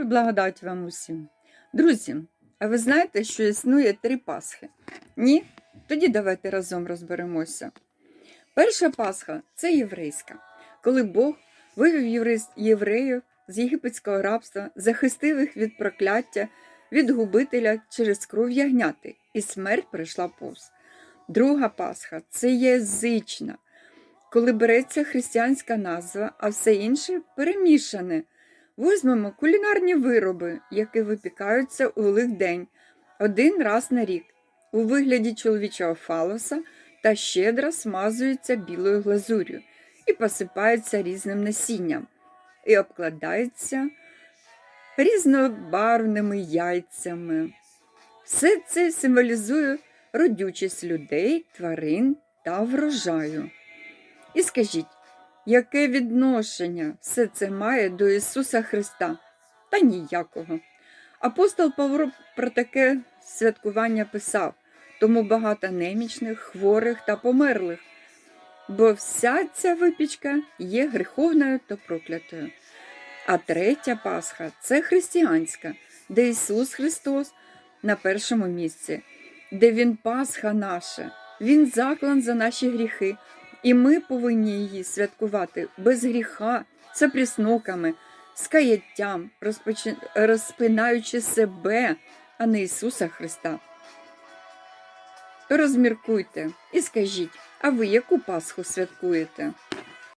І благодать вам усім. Друзі, а ви знаєте, що існує три Пасхи? Ні? Тоді давайте разом розберемося. Перша Пасха це єврейська, коли Бог вивів євреїв з єгипетського рабства, захистив їх від прокляття, від губителя через кров ягняти, і смерть прийшла повз. Друга Пасха це язична, коли береться християнська назва, а все інше перемішане. Візьмемо кулінарні вироби, які випікаються у Великдень один раз на рік у вигляді чоловічого фалоса та щедро смазуються білою глазур'ю і посипаються різним насінням і обкладаються різнобарвними яйцями. Все це символізує родючість людей, тварин та врожаю. І скажіть, яке відношення все це має до Ісуса Христа? Та ніякого. Апостол Павло про таке святкування писав, тому багато немічних, хворих та померлих, бо вся ця випічка є гріховною та проклятою. А третя Пасха це християнська, де Ісус Христос на першому місці, де Він Пасха наша, Він заклан за наші гріхи, і ми повинні її святкувати без гріха, присноками, з каяттям, розпочи... розпинаючи себе, а не Ісуса Христа. Розміркуйте і скажіть, а ви яку Пасху святкуєте?